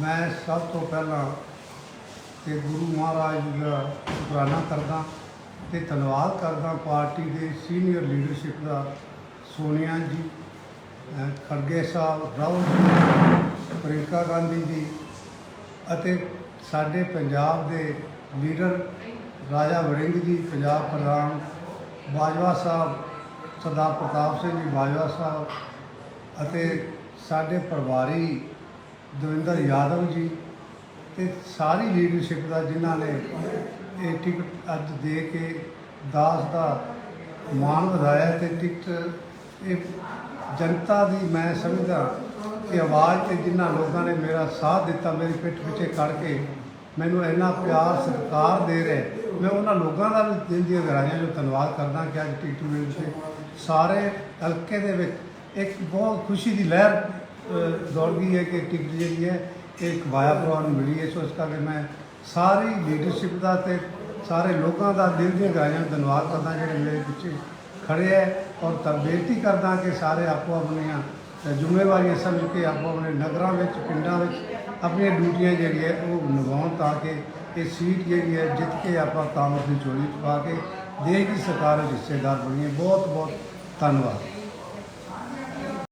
ਮੈਂ ਸਭ ਤੋਂ ਪਹਿਲਾਂ ਤੇ ਗੁਰੂ ਮਹਾਰਾਜ ਜੀ ਦਾ ਸ਼ੁਕਰਾਨਾ ਕਰਦਾ ਤੇ ਧੰਨਵਾਦ ਕਰਦਾ ਪਾਰਟੀ ਦੇ ਸੀਨੀਅਰ ਲੀਡਰਸ਼ਿਪ ਦਾ, ਸੋਨੀਆ ਜੀ ਖੜਗੇ ਸਾਹਿਬ, ਰਾਹੁਲ ਜੀ ਪ੍ਰਿੰਕਾ ਗਾਂਧੀ ਜੀ ਅਤੇ ਸਾਡੇ ਪੰਜਾਬ ਦੇ ਲੀਡਰ ਰਾਜਾ ਵਰਿੰਗ ਜੀ, ਪੰਜਾਬ ਪ੍ਰਧਾਨ ਬਾਜਵਾ ਸਾਹਿਬ, ਸਰਦਾਰ ਪ੍ਰਤਾਪ ਸਿੰਘ ਜੀ ਬਾਜਵਾ ਸਾਹਿਬ ਅਤੇ ਸਾਡੇ ਪਰਿਵਾਰੀ ਦਵਿੰਦਰ ਯਾਦਵ ਜੀ ਤੇ ਸਾਰੀ ਲੀਡਰਸ਼ਿਪ ਦਾ ਜਿਨ੍ਹਾਂ ਨੇ ਇਹ ਟਿਕਟ ਅੱਜ ਦੇ ਕੇ ਦਾਸ ਦਾ ਮਾਣ ਵਧਾਇਆ ਤੇ ਟਿਕਟ ਇਹ ਜਨਤਾ ਦੀ ਮੈਂ ਸਮਝਦਾ ਕਿ ਆਵਾਜ਼ ਤੇ ਜਿਨ੍ਹਾਂ ਲੋਕਾਂ ਨੇ ਮੇਰਾ ਸਾਥ ਦਿੱਤਾ, ਮੇਰੀ ਪਿੱਠ ਪਿੱਛੇ ਖੜ ਕੇ ਮੈਨੂੰ ਇੰਨਾ ਪਿਆਰ, ਸਤਿਕਾਰ ਦੇ ਰਹੇ। ਮੈਂ ਉਹਨਾਂ ਲੋਕਾਂ ਦਾ ਵੀ ਦਿਲ ਦੀਆਂ ਗਹਿਰਾਈਆਂ ਨੂੰ ਧੰਨਵਾਦ ਕਰਦਾ ਕਿ ਅੱਜ ਟਿਕਟ ਮਿਲ 'ਤੇ ਸਾਰੇ ਹਲਕੇ ਦੇ ਵਿੱਚ ਇੱਕ ਬਹੁਤ ਖੁਸ਼ੀ ਦੀ ਲਹਿਰ ਅ, ਦੌੜ ਗਈ ਹੈ ਕਿ ਟਿਕਟ ਜਿਹੜੀ ਹੈ ਇਹ ਇੱਕ ਵਾਇਆ ਪ੍ਰਵਾਨ ਨੂੰ ਮਿਲੀ ਹੈ। ਸੋ ਇਸ ਕਰਕੇ ਮੈਂ ਸਾਰੀ ਲੀਡਰਸ਼ਿਪ ਦਾ ਤੇ ਸਾਰੇ ਲੋਕਾਂ ਦਾ ਦਿਲ ਦੀਆਂ ਗਹਿਰਾਈਆਂ ਤੋਂ ਧੰਨਵਾਦ ਕਰਦਾ ਜਿਹੜੇ ਮੇਰੇ ਪਿੱਛੇ ਖੜੇ ਹੈ। ਔਰ ਤਾਂ ਬੇਨਤੀ ਕਰਦਾ ਕਿ ਸਾਰੇ ਆਪੋ ਆਪਣੀਆਂ ਜ਼ਿੰਮੇਵਾਰੀਆਂ ਸਮਝ ਕੇ ਆਪੋ ਆਪਣੇ ਨਗਰਾਂ ਵਿੱਚ ਪਿੰਡਾਂ ਵਿੱਚ ਆਪਣੀਆਂ ਡਿਊਟੀਆਂ ਜਿਹੜੀਆਂ ਉਹ ਨਿਭਾਉਣ ਤਾਂ ਕਿ ਇਹ ਸੀਟ ਜਿਹੜੀ ਹੈ ਜਿੱਤ ਕੇ ਆਪਾਂ ਕਾਂਗਰਸ ਦੀ ਚੋਰੀ 'ਚ ਪਾ ਕੇ ਦੇਸ਼ ਦੀ ਸਰਕਾਰ ਵਿੱਚ ਹਿੱਸੇਦਾਰ ਬਣੀਏ। ਬਹੁਤ ਬਹੁਤ ਧੰਨਵਾਦ।